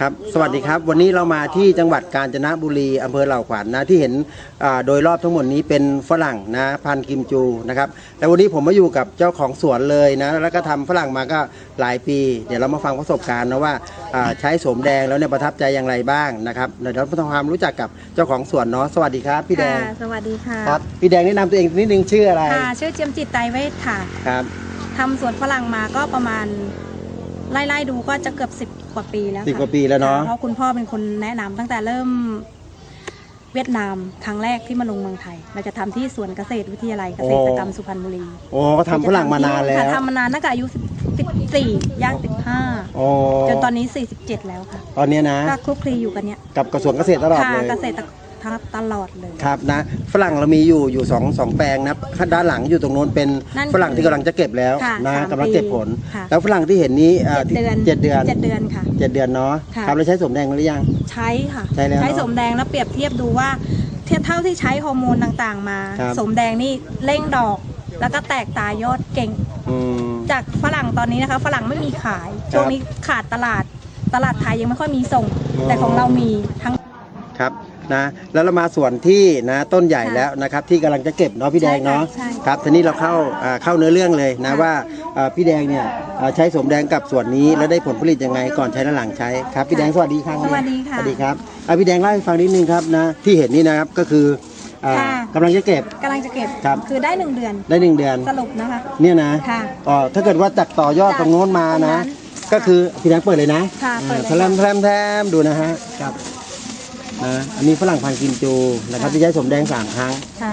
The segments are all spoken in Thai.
ครับ สวัสดีครับ วันนี้เรามาที่จังหวัดกาญจนบุรีอำเภอเหล่าขวัญนะที่เห็นอ่าโดยรอบทั้งหมดนี้เป็นฝรั่งนะพันธุ์กิมจูนะครับแล้ววันนี้ผมมาอยู่กับเจ้าของสวนเลยนะแล้วก็ทำฝรั่งมาก็หลายปี เดี๋ยวเรามาฟังประสบการณ์นะว่าอ่าใช้โสมแดงแล้วเนี่ยประทับใจอย่างไรบ้างนะครับเดี๋ยวเราทำความรู้จักกับเจ้าของสวนเนาะสวัสดีครับพี่แดงค่ะสวัสดีค่ะครับพี่แดงแนะนำตัวเองนิดนึงชื่ออะไรค่ะชื่อเจียมจิตไตรเวทค่ะครับทำสวนฝรั่งมาก็ประมาณ ไล่ๆดูก็จะเกือบสิบกว่าปีแล้วสิบค่ะกว่าปีแล้วเนาะค่เพราะคุณพ่อเป็นคนแนะนำตั้งแต่เริ่มเวียดนามครั้งแรกที่มาลงเมืองไทย เราจะทำที่สวนเกษตรวิทยาลัยเกษตรกรรมสุพรรณบุรีโอ้ก็ทำฝรั่งมานานแล้วค่ะทำมานานตั้งแต่อายุสิบสี่ย่างสิบห้าโอ้จนตอนนี้สี่สิบเจ็ดแล้วค่ะ ตอนเนี้ยนะ ก็คลุกคลีอยู่กันเนี้ยกับกระทรวงเกษตรตลอดค่ะเลย เกษตร ทั้งตลอดเลย ครับนะฝรั่งเรามีอยู่อยู่สองสองแปลงนะด้านหลังอยู่ตรงโน้นเป็นนั่นฝรั่งที่กำลังจะเก็บแล้วค่ะนะสามกำลังเก็บผลค่ะ แล้วฝรั่งที่เห็นนี้อ่าเจ็ดเดือนเจ็ดเดือนเจ็ดเดือนค่ะ เจ็ดเดือนเนาะค่ะ ครับแล้วใช้สมแดงหรือยัง ใช้ค่ะใช้แล้วเนอะสมแดงแล้วเปรียบเทียบดูว่าเทียบเท่าที่ใช้ฮอร์โมนต่างๆ มา ครับ สมแดงนี่เร่งดอก แล้วก็แตกตายอดเก่ง อืม จากฝรั่งตอนนี้นะคะ ฝรั่งไม่มีขาย ช่วงนี้ขาดตลาด ตลาดไทยยังไม่ค่อยมีส่งอ๋อแต่ของเรามีทั้ง ครับนะแล้วเรามาส่วนที่นะต้นใหญ่ค่ะแล้วนะครับที่กำลังจะเก็บเนาะพี่แดงเนาะใช่ค่ะใช่ ครับทีนี้เราเข้าอ่าเข้าเนื้อเรื่องเลยนะค่ะว่าอ่าพี่แดงเนี่ยอ่าใช้สมแดงกับส่วนนี้แล้วได้ผลผลิตยังไงก่อนใช้และหลังใช้ครับพี่แดงสวัสดีครับสวัสดีค่ะสวัสดีครับอะพี่แดงเล่าให้ฟังนิดนึงครับนะที่เห็นนี่นะครับก็คืออ่าค่ะ กำลังจะเก็บ กำลังจะเก็บครับคือได้หนึ่งเดือนได้หนึ่งเดือน สรุปนะคะ เนี่ยนะค่ะอ๋อถ้าเกิดว่าจากต่อยอดจากตรงโน้นมาตรงนั้นะนก็คือพี่แดงเปิดเลยนะค่ะเปิดเลยแทมแทมแทมดูนะฮะครับ นะอันนี้ฝรั่งพันธุ์กิมจูนะครับที่ใช้สมแดงสามครั้งค่ะ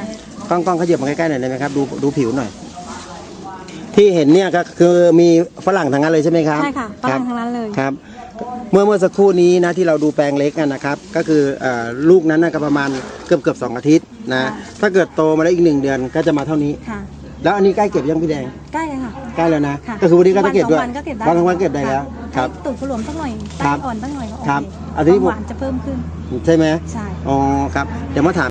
กล้องกล้องขยับมาใกล้ๆหน่อยได้ไหมครับดูดูผิวหน่อย ที่เห็นเนี่ยก็คือมีฝรั่งทั้งนั้นเลยใช่ไหมครับใช่ค่ะฝรั่งทั้งนั้นเลยครับ เมื่อเมื่อสักครู่นี้นะที่เราดูแปลงเล็กอะนะครับ ก็คือเอ่อลูกนั้นน่ะก็ประมาณเกือบเกือบสองอาทิตย์นะค่ะถ้าเกิดโตมาแล้วอีกหนึ่งเดือนก็จะมาเท่านี้ ค่ะ แล้วอันนี้ใกล้เก็บยังพี่แดง ใกล้เลยค่ะ ใกล้แล้วนะ ค่ะก็คือวันนี้ก็จะเก็บด้วยวันสองวันก็เก็บได้ วันสองวันเก็บได้แล้วะ ครับให้ตูดขลวมสักหน่อยครัใต้บอ่อนสักหน่อยก็โอครับเคอันนี้ความหวานจะเพิ่มขึ้น ใช่ไหมใช่ อ๋อครับ เดี๋ยวมาถาม